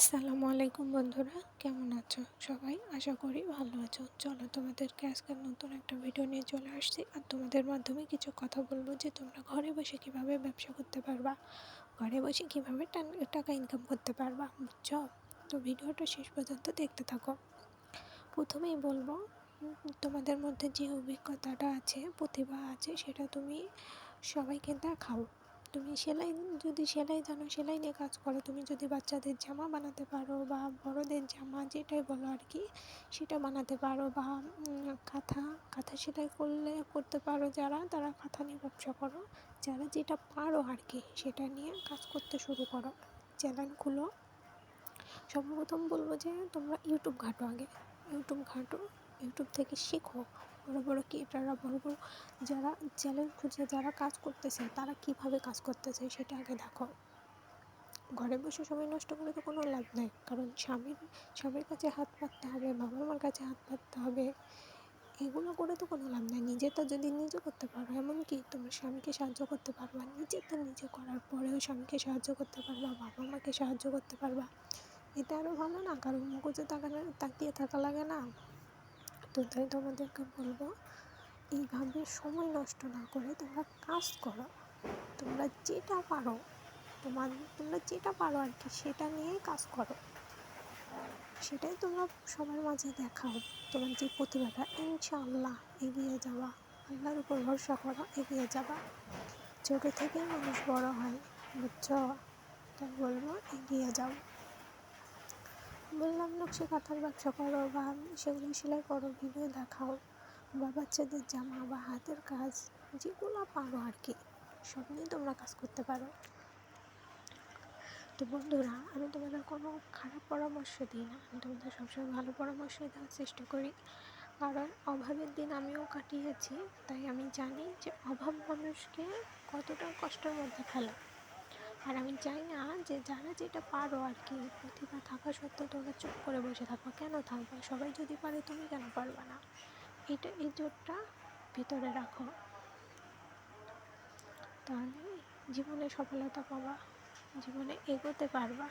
আসসালামু আলাইকুম বন্ধুরা, কেমন আছো সবাই? আশা করি ভালো আছো। চলো তোমাদেরকে আজকে নতুন একটা ভিডিও নিয়ে চলে আসছি আর তোমাদের মাধ্যমে কিছু কথা বলব যে তোমরা ঘরে বসে কীভাবে ব্যবসা করতে পারবা, ঘরে বসে কীভাবে টাকা ইনকাম করতে পারবা, বুঝছ? তো ভিডিওটা শেষ পর্যন্ত দেখতে থাকো। প্রথমেই বলব তোমাদের মধ্যে যে অভিজ্ঞতাটা আছে, প্রতিভা আছে, সেটা তুমি সবাইকে দেখাও। তুমি সেলাই, যদি সেলাই জানো, সেলাই নিয়ে কাজ করো। তুমি যদি বাচ্চাদের জামা বানাতে পারো বা বড়দের জামা যেটাই বলো আর কি, সেটা বানাতে পারো বা কাঁথা কাঁথা সেলাই করলে, করতে পারো যারা, তারা কাঁথা নিয়ে ব্যবসা করো। যারা যেটা পারো আর কি, সেটা নিয়ে কাজ করতে শুরু করো। চ্যানেল খুলো। সর্বপ্রথম বলব যে তোমরা ইউটিউব ঘাটো আগে। ইউটিউব ঘাটো, ইউটিউব থেকে শেখো। বড় বড় ক্রিয়েটাররা বড় বড় যারা চ্যালেঞ্জ খুঁজে, যারা কাজ করতেছে, তারা কীভাবে কাজ করতেছে সেটা আগে দেখো। ঘরে বসে সময় নষ্ট করে তো কোনো লাভ নাই, কারণ স্বামীর স্বামীর কাছে হাত পাততে হবে বাবা মার কাছে হাত পাততে হবে, এগুলো করে তো কোনো লাভ নেই। নিজেরটা যদি নিজে করতে পারো, এমনকি তোমার স্বামীকে সাহায্য করতে পারবা, নিজেরটা নিজে করার পরেও স্বামীকে সাহায্য করতে পারবা বাবা মাকে সাহায্য করতে পারবা। এটা আরও ভালো না? কারণ মগজে তাকানো, তাকিয়ে থাকা লাগে না? তো তাই তোমাদেরকে বলব। এইভাবে সময় নষ্ট না করে তোমরা কাজ করো। তোমরা যেটা পারো, তোমার, তোমরা যেটা পারো আর কি, সেটা নিয়েই কাজ করো। সেটাই তোমরা সবার মাঝে দেখাও। তোমার যে প্রতিভাটা, ইনশাআল্লাহ এগিয়ে যাওয়া। আল্লাহর উপর ভরসা করো, এগিয়ে যাবা। ছোটো থেকেই মানুষ বড় হয়, বুঝছ? তাই বলব, এগিয়ে যাও। বললাম নকশি কাঁথার ব্যবসা করো বা সেগুলো সেলাই করো, ভিডিও দেখাও বা বাচ্চাদের জামা বা হাতের কাজ, যেগুলো পারো আর কি। সব নিয়ে তোমরা কাজ করতে পারো। তো বন্ধুরা, আমি তোমাদের কোনো খারাপ পরামর্শ দিই না। আমি তোমাদের সবসময় ভালো পরামর্শই দেওয়ার চেষ্টা করি। কারণ অভাবের দিন আমিও কাটিয়েছি, তাই আমি জানি যে অভাব মানুষকে কতটা কষ্টের মধ্যে ফেলে। আর আমি চাই না যে যারা যেটা পারো আর কি। প্রতিভা থাকা সত্ত্বেও তোমরা চুপ করে বসে থাকো। কেন থাকবে? সবাই যদি পারে তুমি কেন পারবে না? এটা এই জোরটা ভিতরে রাখো। তাহলে জীবনে সফলতা পাবা। জীবনে এগোতে পারবা।